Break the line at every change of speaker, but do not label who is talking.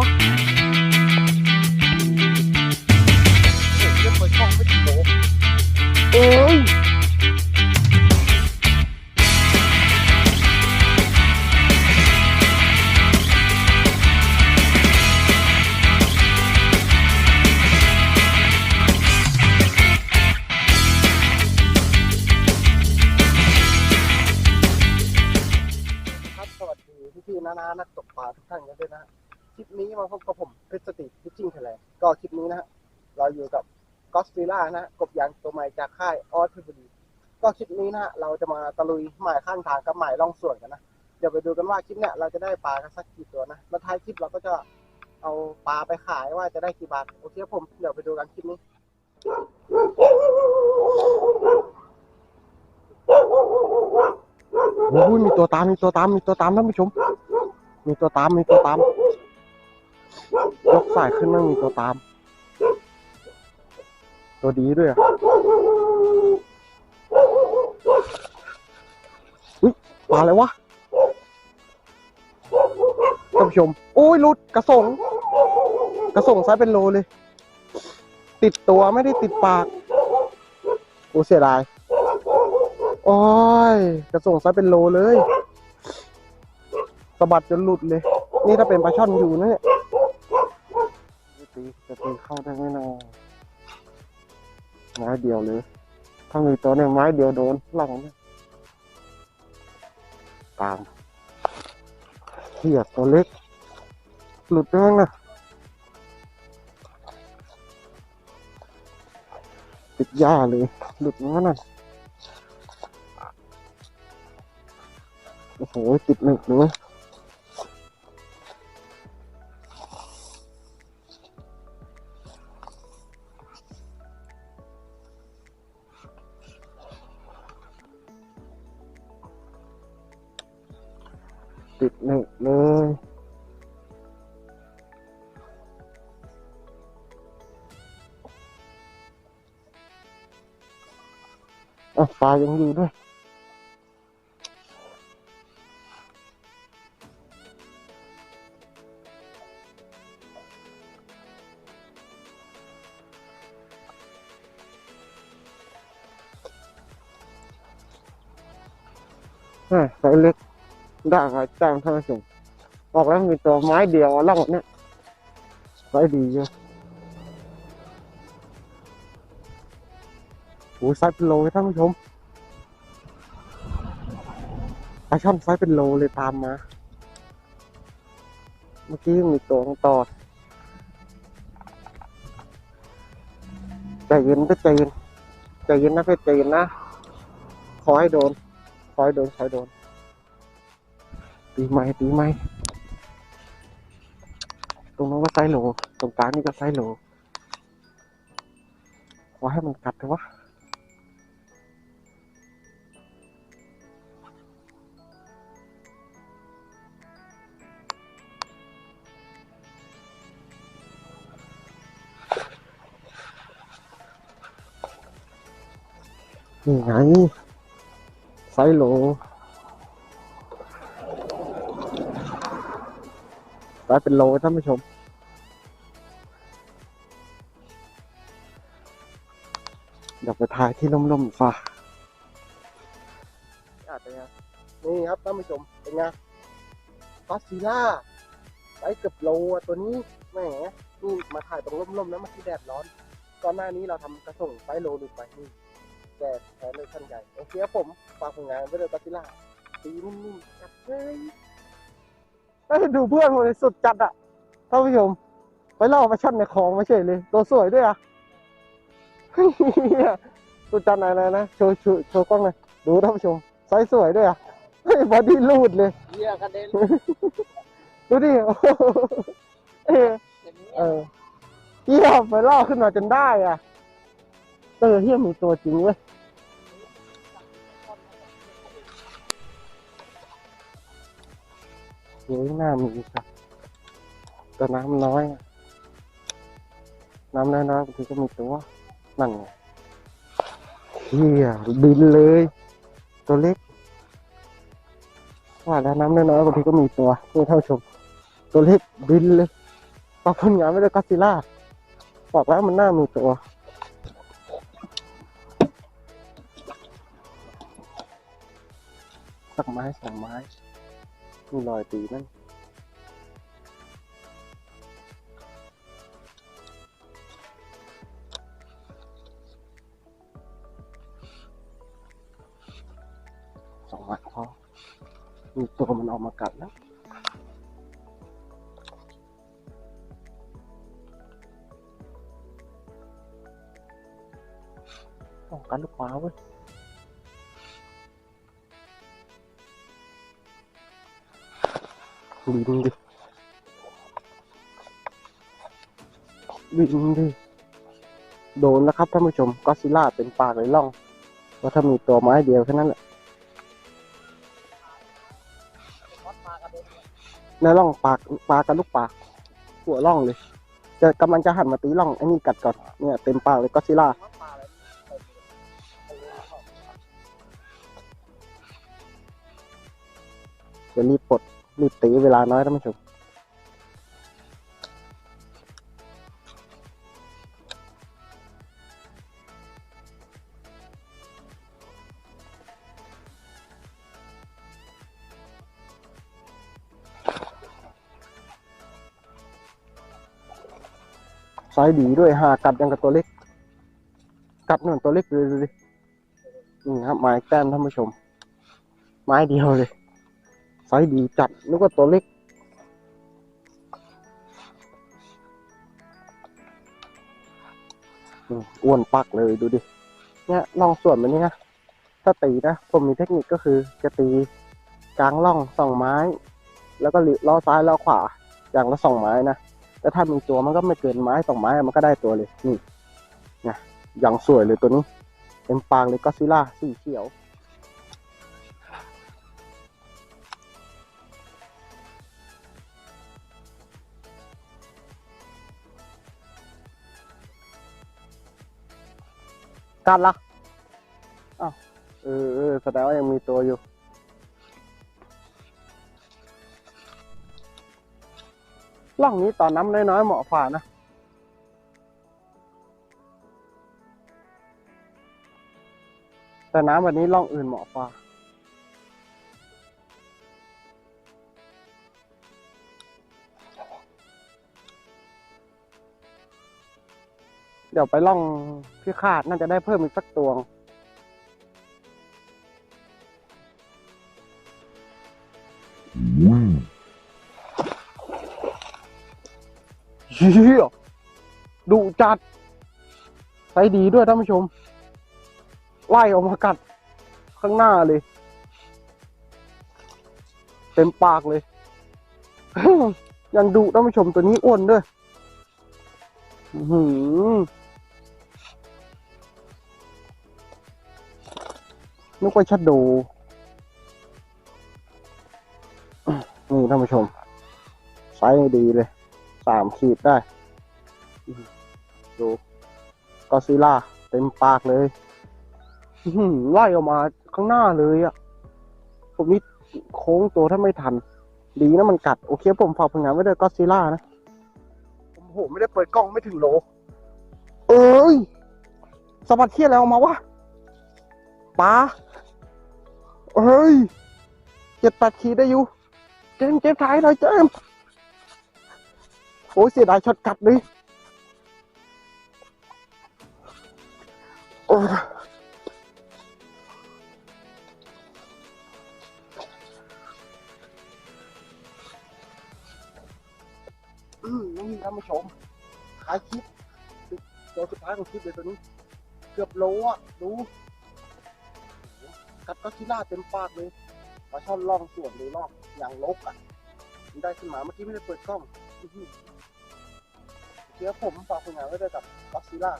วะเฮ้ยเรียกเปิดช่องไม่ถึงโลเอ้ยครับสวัสดีพี่พี่ๆนานานักตกปลาทุกท่านกันด้วยนะฮะค ลิปนี้มาพบกับผมพชรสติพิชชิ่งแถลงก็คลิปนี้นะฮะเราอยู่กับกอสฟิล่านะฮะกบยางตัวใหม่จากค่ายออสเพชรบุรีก็คลิปนี้นะฮะเราจะมาตะลุยหมายข้างทางกับหมายล่องส่วนกันนะเดี๋ยวไปดูกันว่าคลิปเนี้ยเราจะได้ปลากันสักกี่ตัวนะแล้วท้ายคลิปเราก็จะเอาปลาไปขายว่าจะได้กี่บาทโอเคผมเดี๋ยวไปดูกันคลิปนี้โอ้ยมีตัวตามมีตัวตามมีตัวตามท่านผู้ชมมีตัวตามมีตัวตาม ยกสายขึ้นมั่งมีตัวตาม ตัวดีด้วยอะอุ้ยปลาอะไรวะท่านผู้ชมโอ้ยลุดกระสงกระสงไซส์เป็นโลเลย ติดตัวไม่ได้ติดปากโอ้เสียดายโอ้ยกระส่งซะเป็นโลเลยสะบัดจนหลุดเลย นี่ถ้าเป็นปลาช่อนอยู่นะเนี่ยจะ เข้าได้ไหมนะไม้เดียวเลยถ้ามีตัวเนี่ยไม้เดียวโดนหลังเนี่ยตามเขียดตัวเล็ก หลุดไปบ้างนะติดหญ้าเลย หลุดมาน่ะโอ้โหติดหนึกเลย ติดหนึกเลย อะปลายังอยู่ด้วยอ่าไซส์เล็ก ด่างอะจ้างท่านผู้ชมบอกแล้วมีตัวไม้เดียวล่องเนี่ยไซส์ดีเยอะโอ้ไซส์เป็นโลเลยท่านผู้ชมปลาช่อนไซส์เป็นโลเลยตามมา เมื่อกี้มีตัวตอดใจเย็นก็ใจเย็นใจเย็นนะเพื่อใจเย็นนะ ขอให้โดนคอยโดนคอยโดน ตีไม้ตีไม้ตรงนั้นก็ไซโลตรงกลางนี่ก็ไซโหลขอให้มันกัดเถอะวะนี่ไงไซโห ลได้เป็นโลท่านผู้ชม เดี๋ยวไปถ่ายที่ล่มๆฟ้าอาจจะนี่ครับท่านผู้ชม เป็นไงฟอสซิล่าไซส์เกือบโลตัวนี้แหมนี่มาถ่ายตรงร่มๆนะเมื่อกี้แดดร้อน ก่อนหน้านี้เราทำกระส่งไซส์โลหลุดไปนี่แดดแพ้เลยท่านใหญ่ โอเคครับผม ฝากผลงานไว้เลยฟอสซิล่าตีนิ่มๆจับเลย ได้ดูเพื่อนผมเลยสุดจัดอะท่านผู้ชมไปล่อมาช่อนในคลองมาเฉยเลย ตัวสวยด้วยอะเฮ้ยสุดจัดไหนเลยนะโชว์โชว์โชว์กล้องหน่อยดูท่านผู้ชมไซส์สวยด้วยอะเฮ้ยบอดี้ลูดเลย
เหี้ยกระเด็น
ดูดิโอ้โหเออ
อย่างนี้
เออเฮียไปล่อขึ้นมาจนได้อะเออเฮียมีตัวจริงเว้ย เฮ้ยหน้ามีครับแต่น้ำน้อย น้ำน้อยๆบางทีก็มีตัวนั่นไงเฮียบินเลย ตัวเล็กว่าแล้วน้ำน้อยๆบางทีก็มีตัวนี่เท่าชม ตัวเล็กบินเลยฝากผลงานไว้ด้วยก็ซิล่าบอกแล้วมันน่ามีตัวสักไม้สองไม้ มีรอยตีนั่นสองไม้พอมีตัว บินดิบินดิโดนแล้วครับท่านผู้ชมก็ซิล่าเป็นปากเลยล่องว่าถ้ามีตัวไม้เดียวแค่นั้นแหละในร่องปากปลากับลูกปลาหัวร่องเลย จะกำลังจะหันมาตีร่องไอ้นี่กัดก่อนเนี่ยเต็มปากเลยก็ซิล่าจะรีบปลด รีบตีเวลาน้อยท่านผู้ชมไซส์ดีด้วยหากัดยังกับตัวเล็ก กัดเหมือนตัวเล็กเลยดูดินี่ครับไม้แต้มท่านผู้ชม ไม้เดียวเลย ไซส์ดีจัดนึกว่าตัวเล็ก อ้วนปักเลยดูดิ เนี่ยล่องส่วนแบบนี้นะถ้าตีนะ ผมมีเทคนิคก็คือจะตีกลางล่องสองไม้ แล้วก็ลีล้อซ้ายล้อขวา อย่างละสองไม้นะแต่ถ้ามีตัวมันก็ไม่เกินไม้สองไม้มันก็ได้ตัวเลยนี่นะอย่างสวยเลยตัวนี้เป็นปางเลยก็ซิล่าสีเขียว กัดละอ้าวเออเออแสดงว่ายังมีตัวอยู่ ล่องนี้ตอนน้ำน้อยๆเหมาะฝ่านะแต่น้ำแบบนี้ล่องอื่นเหมาะฝ่า เดี๋ยวไปล่องพี่คาดน่าจะได้เพิ่มอีกสักตัวเฮียดุจัดใส่ดีด้วยท่านผู้ชม ไล่ออกมากัดข้างหน้าเลย เต็มปากเลย ยังดุท่านผู้ชมตัวนี้อ้วนด้วย อื้ นึกว่าชัดโดนี่ท่านผู้ชม ไซส์ดีเลย สามขีดได้ ดูกอซิล่า เต็มปากเลยไล่ออกมาข้างหน้าเลยอะ่ะ ผมนี่โค้งตัวถ้าไม่ทัน ดีนะมันกัด โอเค ผมฝากผลงานไว้ด้วยกอซิล่านะ ผมโหไม่ได้เปิดกล้องไม่ถึงโล เอ้ยสะบัดเทียอะไรออกมาวะปลา เอ้ยเจ็ดแปดขีดได้อยู่ เจมเจมส์ถ่ายหน่อยเจมโอ้ยเสียดายช็อตกัดดิโอ้ยอืมนี่ท่านผู้ชมท้ายคลิปตัวสุดท้ายของคลิปเลยตัวนี้ เกือบโลอะ ดู ดก็ซิล่าเต็มปากเลยปลาช่อนล่องส่วนเลยล่องอย่างลกอะมันได้ขึ้นมาเมื่อกี้ไม่ได้เปิดกล้องอื้อหือเดี๋ยวผมฝากผลงานไว้ด้วยกับก็ซิล่า